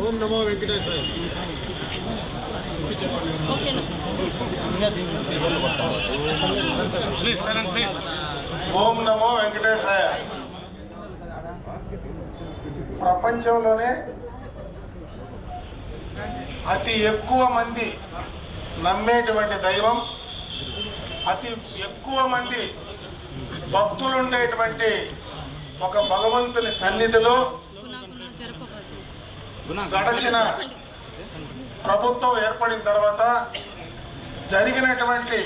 ఓం నమో వెంకటేశ్వర ఓం నమో వెంకటేశాయ. ప్రపంచంలోనే అతి ఎక్కువ మంది నమ్మేటువంటి దైవం అతి ఎక్కువ మంది భక్తులు ఉండేటువంటి ఒక భగవంతుని సన్నిధిలో గడచిన ప్రభుత్వం ఏర్పడిన తర్వాత జరిగినటువంటి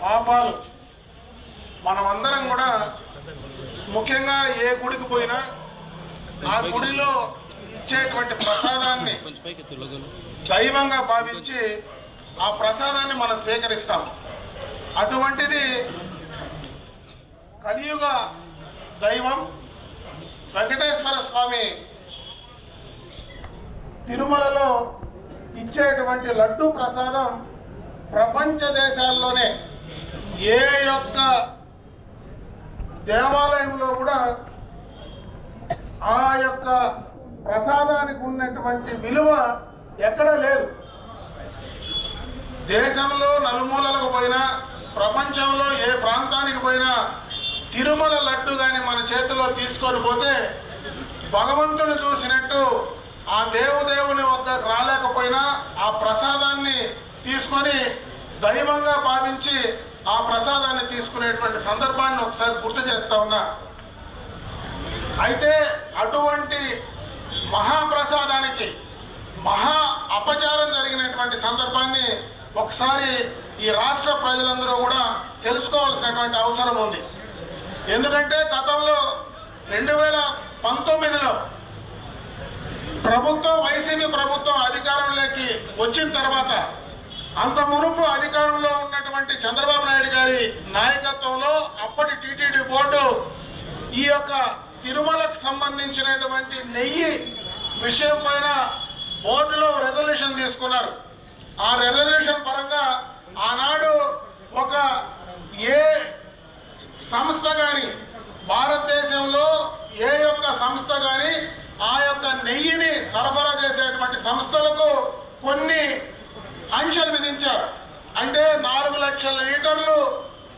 పాపాలు మనమందరం కూడా ముఖ్యంగా ఏ గుడికి పోయినా ఆ గుడిలో ఇచ్చేటువంటి ప్రసాదాన్ని దైవంగా భావించి ఆ ప్రసాదాన్ని మనం స్వీకరిస్తాం. అటువంటిది కలియుగ దైవం వెంకటేశ్వర స్వామి తిరుమలలో ఇచ్చేటువంటి లడ్డు ప్రసాదం ప్రపంచ దేశాల్లోనే ఏ యొక్క దేవాలయంలో కూడా ఆ యొక్క ప్రసాదానికి ఉన్నటువంటి విలువ ఎక్కడ లేదు. దేశంలో నలుమూలలకు పోయినా ప్రపంచంలో ఏ ప్రాంతానికి పోయినా తిరుమల లడ్డు కానీ మన చేతిలో తీసుకొని పోతే భగవంతుని చూసినట్టు ఆ దేవదేవుని వద్దకు రాలేకపోయినా ఆ ప్రసాదాన్ని తీసుకొని దైవంగా భావించి ఆ ప్రసాదాన్ని తీసుకునేటువంటి సందర్భాన్ని ఒకసారి గుర్తు చేస్తా ఉన్నా. అయితే అటువంటి మహాప్రసాదానికి మహా అపచారం జరిగినటువంటి సందర్భాన్ని ఒకసారి ఈ రాష్ట్ర ప్రజలందరూ కూడా తెలుసుకోవాల్సినటువంటి అవసరం ఉంది. ఎందుకంటే గతంలో రెండు వేల పంతొమ్మిదిలో ప్రభుత్వం వైసీపీ ప్రభుత్వం అధికారంలోకి వచ్చిన తర్వాత అంత మునుపు అధికారంలో ఉన్నటువంటి చంద్రబాబు నాయుడు గారి నాయకత్వంలో అప్పటి టీటీడీ బోర్డు ఈ యొక్క తిరుమలకు సంబంధించినటువంటి నెయ్యి విషయం పైన బోర్డులో రెజల్యూషన్ తీసుకున్నారు. ఆ రెజల్యూషన్ పరంగా ఆనాడు ఒక ఏ సంస్థ కానీ భారతదేశంలో ఏ యొక్క సంస్థ కానీ ఆ యొక్క నెయ్యిని సరఫరా చేసేటువంటి సంస్థలకు కొన్ని ఆంక్షలు విధించారు. అంటే నాలుగు లక్షల లీటర్లు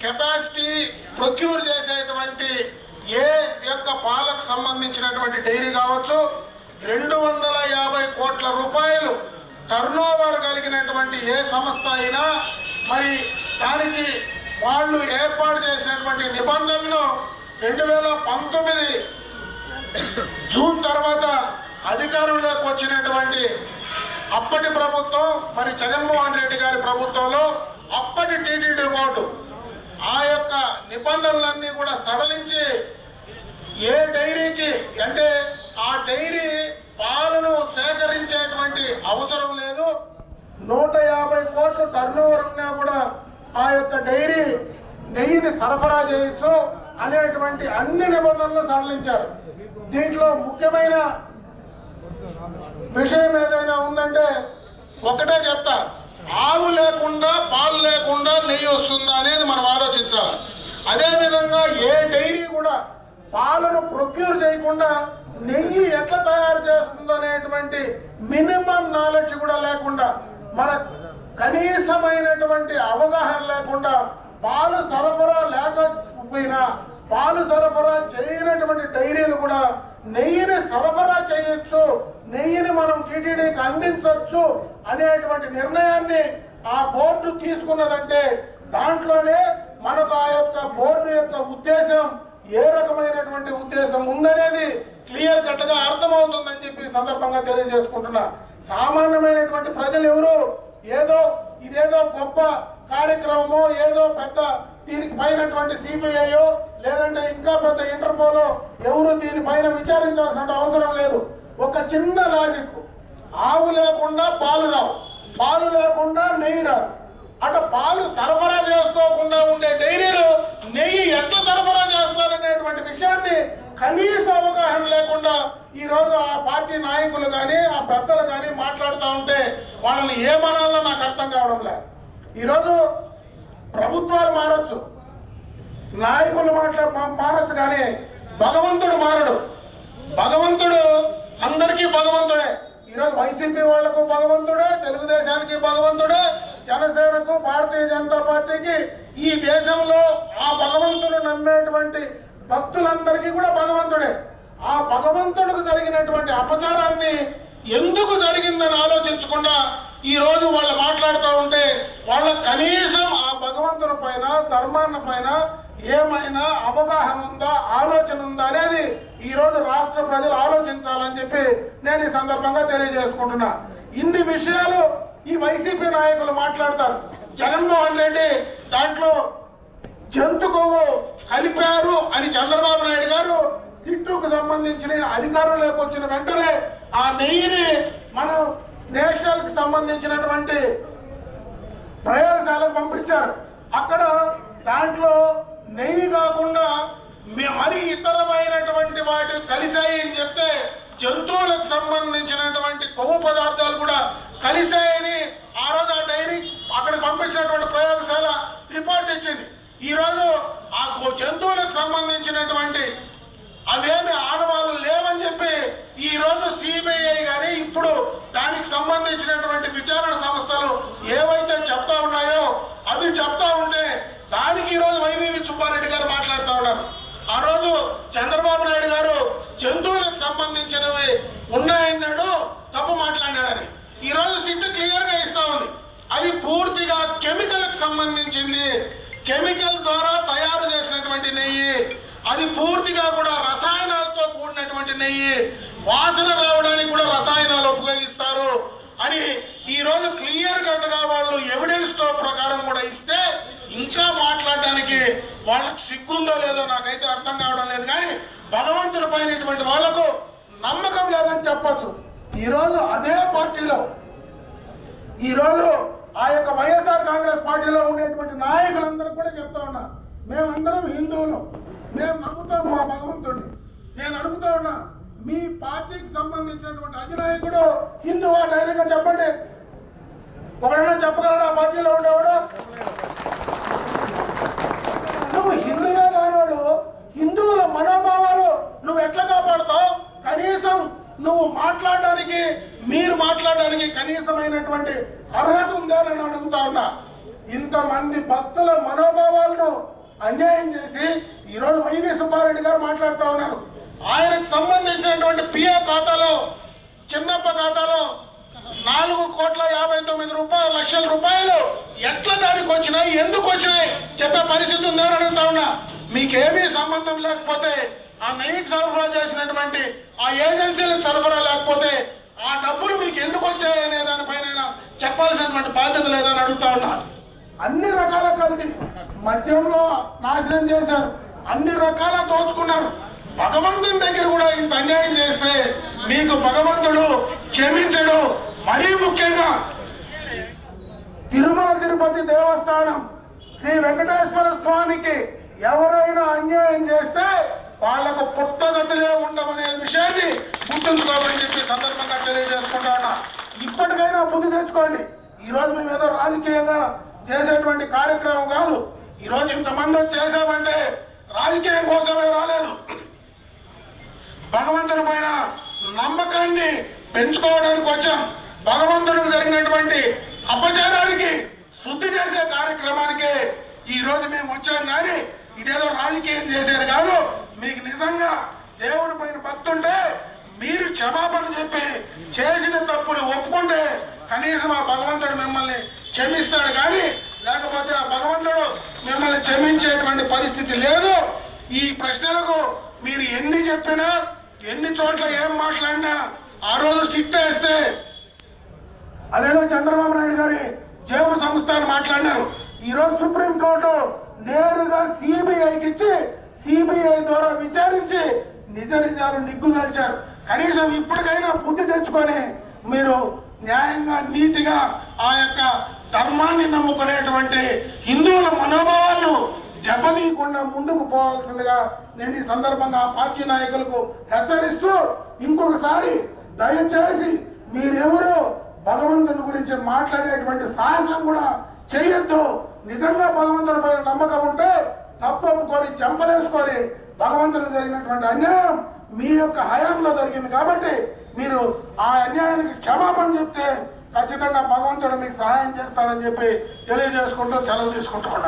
కెపాసిటీ ప్రొక్యూర్ చేసేటువంటి ఏ యొక్క పాలకు సంబంధించినటువంటి డైరీ కావచ్చు రెండు వందల యాభై కోట్ల రూపాయలు టర్నోవర్ కలిగినటువంటి ఏ సంస్థ అయినా మరి దానికి వాళ్ళు ఏర్పాటు చేసినటువంటి నిబంధనలు రెండు వేల పంతొమ్మిది జూన్ తర్వాత అధికారంలోకి వచ్చినటువంటి అప్పటి ప్రభుత్వం మరి జగన్మోహన్ రెడ్డి గారి ప్రభుత్వంలో అప్పటి టీటీడీ బోర్డు ఆ యొక్క నిబంధనలన్నీ కూడా సడలించి ఏ డైరీకి అంటే ఆ డైరీ పాలను సేకరించేటువంటి అవసరం లేదు. నూట యాభై టర్న్ ఓవర్ ఉన్నా కూడా ఆ యొక్క డైరీ నెయ్యిని సరఫరా చేయొచ్చు అనేటువంటి అన్ని నిబంధనలు సడలించారు దీంట్లో ముఖ్యమైన విషయం ఏదైనా ఉందంటే ఒకటే చెప్తా. ఆవు లేకుండా పాలు లేకుండా నెయ్యి వస్తుందా అనేది మనం ఆలోచించాలి. అదేవిధంగా ఏ డైరీ కూడా పాలను ప్రొక్యూర్ చేయకుండా నెయ్యి ఎట్లా తయారు చేస్తుందో అనేటువంటి మినిమం నాలెడ్జ్ కూడా లేకుండా మన కనీసమైనటువంటి అవగాహన లేకుండా పాలు సరఫరా లేకపోయినా పాలు సరఫరా చేయనటువంటి డైరీలు కూడా నెయ్యిని సరఫరా చేయొచ్చు నెయ్యిని మనం టీటీడీకి అందించవచ్చు అనేటువంటి నిర్ణయాన్ని ఆ బోర్డు తీసుకున్నదంటే దాంట్లోనే మనకు ఆ యొక్క బోర్డు యొక్క ఉద్దేశం ఏ రకమైనటువంటి ఉద్దేశం ఉందనేది క్లియర్ కట్గా అర్థమవుతుందని చెప్పి సందర్భంగా తెలియజేసుకుంటున్నా. సామాన్యమైనటువంటి ప్రజలు ఎవరు? ఏదో ఇదేదో గొప్ప కార్యక్రమము ఏదో పెద్ద దీనికి పైనటువంటి సిబిఐయో లేదంటే ఇంకా పెద్ద ఇంటర్పోలో ఎవరు దీనిపైన విచారించాల్సిన అవసరం లేదు. ఒక చిన్న లాజిక్ ఆవు లేకుండా పాలు రావు. పాలు లేకుండా నెయ్యి రాదు. అటు పాలు సరఫరా చేసుకోకుండా ఉండే డైరీలు నెయ్యి ఎట్లా సరఫరా చేస్తారనేటువంటి విషయాన్ని కనీస అవగాహన లేకుండా ఈరోజు ఆ పార్టీ నాయకులు కానీ ఆ పెద్దలు కానీ మాట్లాడుతూ ఉంటే వాళ్ళని ఏమనాలో నాకు అర్థం కావడం లేదు. ఈరోజు ప్రభుత్వాలు మారచ్చు. నాయకులు మాట్లా మారచ్చు కానీ భగవంతుడు మారడు. భగవంతుడు అందరికీ భగవంతుడే. ఈరోజు వైసీపీ వాళ్ళకు భగవంతుడే తెలుగుదేశానికి భగవంతుడే జనసేనకు భారతీయ జనతా పార్టీకి ఈ దేశంలో ఆ భగవంతుడు నమ్మేటువంటి భక్తులందరికీ కూడా భగవంతుడే. ఆ భగవంతుడికి జరిగినటువంటి అపచారాన్ని ఎందుకు జరిగిందని ఆలోచించకుండా ఈ రోజు వాళ్ళు మాట్లాడుతూ ఉంటే వాళ్ళ కనీసం ఆ భగవంతుని పైన ధర్మాన్ని పైన ఏమైనా అవగాహన ఉందా ఆలోచన ఉందా అనేది ఈ రోజు రాష్ట్ర ప్రజలు ఆలోచించాలని చెప్పి నేను ఈ సందర్భంగా తెలియజేసుకుంటున్నా. ఇన్ని విషయాలు ఈ వైసీపీ నాయకులు మాట్లాడతారు. జగన్మోహన్ రెడ్డి దాంట్లో జంతు కొవ్వు కలిపారు అని చంద్రబాబు నాయుడు గారు సిట్టుకు సంబంధించిన అధికారంలోకి వచ్చిన వెంటనే ఆ నెయ్యిని మనం నేషనల్కి సంబంధించినటువంటి ప్రయోగశాలకు పంపించారు. అక్కడ దాంట్లో నెయ్యి కాకుండా మరి ఇతరమైనటువంటి వాటి కలిశాయి అని చెప్తే జంతువులకు సంబంధించినటువంటి కొవ్వు పదార్థాలు కూడా కలిశాయని ఆ రోజు ఆ డైరీ అక్కడ పంపించినటువంటి ప్రయోగశాల రిపోర్ట్ ఇచ్చింది. ఈరోజు ఆ జంతువులకు సంబంధించినటువంటి అవేమి ఆనవాళ్ళు లేవని చెప్పి ఈ రోజు సిబిఐ కానీ ఇప్పుడు దానికి సంబంధించినటువంటి విచారణ సంస్థలు ఏవైతే చెప్తా ఉన్నాయో అవి చెప్తా ఉంటే దానికి ఈ రోజు వైవివి సుబ్బారెడ్డి గారు మాట్లాడుతూ ఉన్నారు. ఆ రోజు చంద్రబాబు నాయుడు గారు జంతువులకు సంబంధించినవి ఉన్నాయన్నాడు తప్పు మాట్లాడినాడని. ఈ రోజు సిట్టు క్లియర్గా ఇస్తూ ఇస్తా ఉంది. అది పూర్తిగా కెమికల్కి సంబంధించింది. కెమికల్ ద్వారా తయారు చేసినటువంటి నెయ్యి అది పూర్తిగా కూడా రసాయనాలతో కూడినటువంటి నెయ్యి వాసన రావడానికి కూడా రసాయనాలు ఉపయోగిస్తారు. అని ఈ రోజు క్లియర్ కట్గా వాళ్ళు ఎవిడెన్స్తో ప్రకారం కూడా ఇస్తే ఇంకా మాట్లాడడానికి వాళ్ళకి సిగ్గుందో లేదో నాకైతే అర్థం కావడం లేదు. కానీ భగవంతుడి పైన వాళ్ళకు వాళ్ళకు నమ్మకం లేదని చెప్పచ్చు. ఈ రోజు అదే పార్టీలో ఈ రోజు ఆ యొక్క వైఎస్ఆర్ కాంగ్రెస్ పార్టీలో ఉండేటువంటి నాయకులందరూ కూడా చెప్తా ఉన్నా. మేమందరం హిందువులు. మేము నమ్ముతాం మా భగవంతుడిని నేను అడుగుతా ఉన్నా మీ పార్టీకి సంబంధించినటువంటి అధినాయకుడు హిందువా ధైర్యంగా చెప్పండి. ఒకడైనా చెప్పగలడా? పార్టీలో ఉండేవాడు? నువ్వు హిందువే కానివాడు హిందువుల మనోభావాలు నువ్వు ఎట్లా కాపాడుతావు? కనీసం నువ్వు మాట్లాడడానికి మీరు మాట్లాడడానికి కనీసమైనటువంటి అర్హత ఉందా అని అడుగుతా ఉన్నా. ఇంతమంది భక్తుల మనోభావాలను అన్యాయం చేసి ఈరోజు వైవి సుబ్బారెడ్డి గారు మాట్లాడుతూ ఉన్నారు. ఆయనకు సంబంధించినటువంటి పిఏ ఖాతాలో చిన్నప్ప ఖాతాలో నాలుగు కోట్ల యాభై తొమ్మిది రూపాయలు లక్షల రూపాయలు ఎట్లా దానికి వచ్చినాయి ఎందుకు వచ్చినాయి చెప్పే పరిస్థితి ఉందని అడుగుతా ఉన్నా. మీకేమీ సంబంధం లేకపోతే ఆ నైట్ సరఫరా చేసినటువంటి ఆ ఏజెన్సీలకు సరఫరా లేకపోతే ఆ డబ్బులు మీకు ఎందుకు వచ్చాయనే దానిపైన చెప్పాల్సినటువంటి బాధ్యత లేదని అడుగుతా ఉన్నా. అన్ని రకాల కల్తీ. మద్యంలో నాశనం చేశారు. అన్ని రకాల దోచుకున్నారు. భగవంతుని దగ్గర కూడా ఇంత అన్యాయం చేస్తే మీకు భగవంతుడు క్షమించడు. మరీ ముఖ్యంగా తిరుమల తిరుపతి దేవస్థానం శ్రీ వెంకటేశ్వర స్వామికి ఎవరైనా అన్యాయం చేస్తే వాళ్ళకు పుట్టగతులే ఉండమనే విషయాన్ని గుర్తుంచుకోమని చెప్పి సందర్భంగా తెలియజేసుకుంటా ఉన్నా ఇప్పటికైనా బుద్ధి తెచ్చుకోండి. ఈ రోజు మేము ఏదో రాజకీయంగా చేసేటువంటి కార్యక్రమం కాదు. ఈ రోజు ఇంతమంది చేసామంటే రాజకీయం కోసమే రాలేదు. భగవంతుడి పైన నమ్మకాన్ని పెంచుకోవడానికి వచ్చాం. భగవంతుడికి జరిగినటువంటి అపచారానికి శుద్ధి చేసే కార్యక్రమానికి ఈ రోజు మేము వచ్చాం కానీ ఇదేదో రాజకీయం చేసేది కాదు. మీకు నిజంగా దేవుడి పైన భక్తుంటే మీరు క్షమాపణ చెప్పి చేసిన తప్పులు ఒప్పుకుంటే కనీసం ఆ భగవంతుడు మిమ్మల్ని క్షమిస్తాడు కానీ లేకపోతే ఆ భగవంతుడు మిమ్మల్ని క్షమించేటువంటి పరిస్థితి లేదు. ఈ ప్రశ్నలకు మీరు ఎన్ని చెప్పినా ఎన్ని చోట్ల ఏం మాట్లాడినా ఆ రోజు సిట్ వేస్తే అదేదో చంద్రబాబు నాయుడు గారి జేబు సంస్థ మాట్లాడినారు. ఈరోజు సుప్రీంకోర్టు నేరుగా సిబిఐకి ఇచ్చి సిబిఐ ద్వారా విచారించి నిజ నిజాలు నిగ్గుదల్చారు కనీసం ఇప్పటికైనా బుద్ధి తెచ్చుకొని మీరు న్యాయంగా నీతిగా ఆ యొక్క ధర్మాన్ని నమ్ముకునేటువంటి హిందువుల మనోభావాలను దెబ్బతీయకుండా ముందుకు పోవాల్సిందిగా నేను ఈ సందర్భంగా ఆ పార్టీ నాయకులకు హెచ్చరిస్తూ ఇంకొకసారి దయచేసి మీరెవరు భగవంతుని గురించి మాట్లాడేటువంటి సాహసం కూడా చేయొద్దు. నిజంగా భగవంతుడి పైన నమ్మకం ఉంటే తప్పొప్పుకొని చెంపలేసుకొని భగవంతుడు జరిగినటువంటి అన్యాయం మీ యొక్క హయాంలో జరిగింది కాబట్టి మీరు ఆ అన్యాయానికి క్షమాపణ చెప్తే ఖచ్చితంగా భగవంతుడు మీకు సహాయం చేస్తాడని చెప్పి తెలియజేసుకుంటూ సెలవు తీసుకుంటూ ఉన్నాను